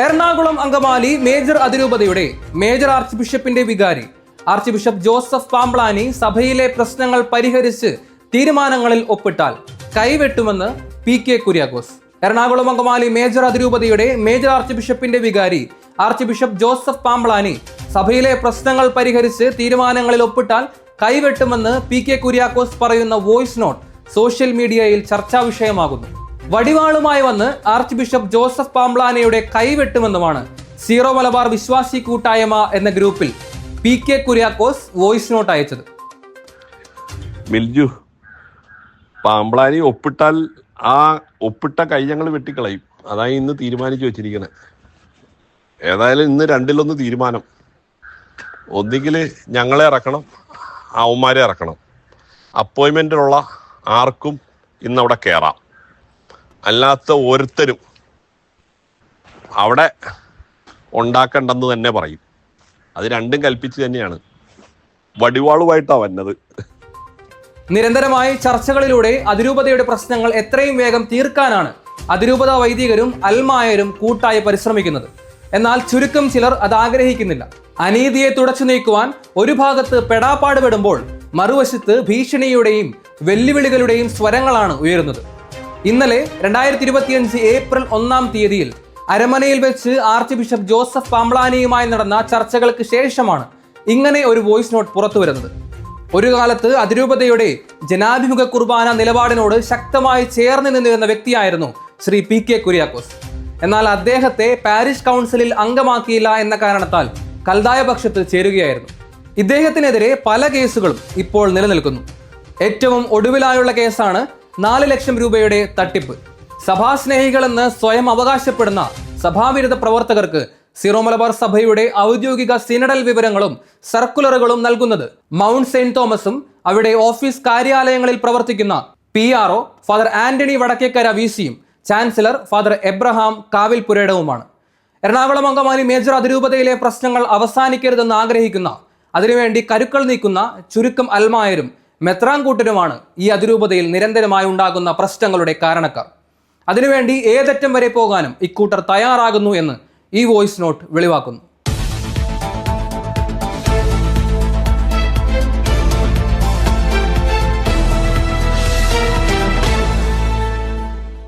Ernakulam Angamaly major അതിരൂപതയുടെ major arch ബിഷപ്പിന്റെ വികാരി. ആർച്ച് ബിഷപ്പ് ജോസഫ് പാംബ്ലാനി സഭയിലെ പ്രശ്നങ്ങൾ പരിഹരിച്ച് തീരുമാനങ്ങളിൽ ഒപ്പിട്ടാൽ കൈവെട്ടുമെന്ന് P K Kuriakose. Ernakulam Angamaly major അതിരൂപതയുടെ മേജർ ആർച്ച് ബിഷപ്പിന്റെ വികാരി ആർച്ച് ബിഷപ്പ് ജോസഫ് പാംബ്ലാനി സഭയിലെ പ്രശ്നങ്ങൾ പരിഹരിച്ച് തീരുമാനങ്ങളിൽ ഒപ്പിട്ടാൽ കൈവെട്ടുമെന്ന് പി കെ കുര്യാക്കോസ് പറയുന്ന വോയിസ് നോട്ട് സോഷ്യൽ മീഡിയയിൽ ചർച്ചാ വിഷയമാകുന്നു. വടിവാളുമായി വന്ന് ആർച്ച് ബിഷപ്പ് ജോസഫ് പാംബ്ലാനയുടെ കൈവെട്ടുമെന്നുമാണ് സീറോ മലബാർ വിശ്വാസി കൂട്ടായ്മ എന്ന ഗ്രൂപ്പിൽ P K Kuriakose voice note അയച്ചത്. മിൽജു പാമ്പ്ലാനി ഒപ്പിട്ടാൽ ആ ഒപ്പിട്ട കൈ ഞങ്ങൾ വെട്ടിക്കളയും. അതായി ഇന്ന് തീരുമാനിച്ചു വെച്ചിരിക്കുന്നത് ഏതായാലും ഇന്ന് രണ്ടിലൊന്ന് തീരുമാനം. ഒന്നുകിൽ ഞങ്ങളെ ഇറക്കണം അവന്മാരെ ഇറക്കണം. അപ്പോയിൻമെന്റിലുള്ള ആർക്കും ഇന്നവിടെ കയറാം അല്ലാത്ത ഓരോരുത്തരും അവിടെ ഉണ്ടാക്കണ്ടെന്ന് തന്നെ പറയും. അത് രണ്ടും കൽപ്പിച്ച് തന്നെയാണ്. വടിവാളുമായിട്ടാണ് വന്നത്. നിരന്തരമായി ചർച്ചകളിലൂടെ അതിരൂപതയുടെ പ്രശ്നങ്ങൾ എത്രയും വേഗം തീർക്കാനാണ് അതിരൂപത വൈദികരും അൽമായരും കൂട്ടായി പരിശ്രമിക്കുന്നത്. എന്നാൽ ചുരുക്കം ചിലർ അത് ആഗ്രഹിക്കുന്നില്ല. അനീതിയെ തുടച്ചു നീക്കുവാൻ ഒരു ഭാഗത്ത് പെടാപ്പാട് പെടുമ്പോൾ മറുവശത്ത് ഭീഷണിയുടെയും വെല്ലുവിളികളുടെയും സ്വരങ്ങളാണ് ഉയരുന്നത്. ഇന്നലെ രണ്ടായിരത്തി ഇരുപത്തിയഞ്ച് ഏപ്രിൽ ഒന്നാം തീയതിയിൽ അരമനയിൽ വെച്ച് ആർച്ച് ബിഷപ്പ് ജോസഫ് പാംബ്ലാനിയുമായി നടന്ന ചർച്ചകൾക്ക് ശേഷമാണ് ഇങ്ങനെ ഒരു വോയിസ് നോട്ട് പുറത്തു വരുന്നത് ഒരു കാലത്ത് അതിരൂപതയുടെ ജനാഭിമുഖ കുർബാന നിലപാടിനോട് ശക്തമായി ചേർന്ന് നിന്നിരുന്ന വ്യക്തിയായിരുന്നു ശ്രീ പി കെ കുര്യാക്കോസ്. എന്നാൽ അദ്ദേഹത്തെ പാരിഷ് കൗൺസിലിൽ അംഗമാക്കിയില്ല എന്ന കാരണത്താൽ കൽതായ പക്ഷത്ത് ചേരുകയായിരുന്നു. ഇദ്ദേഹത്തിനെതിരെ പല കേസുകളും ഇപ്പോൾ നിലനിൽക്കുന്നു. ഏറ്റവും ഒടുവിലായുള്ള കേസാണ് നാല് ലക്ഷം രൂപയുടെ തട്ടിപ്പ്. സഭാസ്നേഹികളെന്ന് സ്വയം അവകാശപ്പെടുന്ന സഭാവിരുദ്ധ പ്രവർത്തകർക്ക് സിറോ മലബാർ സഭയുടെ ഔദ്യോഗിക സിനഡൽ വിവരങ്ങളും സർക്കുലറുകളും നൽകുന്നത് മൗണ്ട് സെയിന്റ് തോമസും അവിടെ ഓഫീസ് കാര്യാലയങ്ങളിൽ പ്രവർത്തിക്കുന്ന P R father Antony Vadakkekara വിസിയും chancellor father Abraham കാവിൽ പുരേടവുമാണ് എറണാകുളം അങ്കമാലി മേജർ അതിരൂപതയിലെ പ്രശ്നങ്ങൾ അവസാനിക്കരുതെന്ന് ആഗ്രഹിക്കുന്ന അതിനുവേണ്ടി കരുക്കൾ നീക്കുന്ന ചുരുക്കം അൽമായരും മെത്രാൻകൂട്ടരുമാണ് ഈ അതിരൂപതയിൽ നിരന്തരമായി ഉണ്ടാകുന്ന പ്രശ്നങ്ങളുടെ കാരണക്കാർ. അതിനുവേണ്ടി ഏതറ്റം വരെ പോകാനും ഇക്കൂട്ടർ തയ്യാറാകുന്നു എന്ന് ഈ വോയിസ് നോട്ട് വെളിവാക്കുന്നു.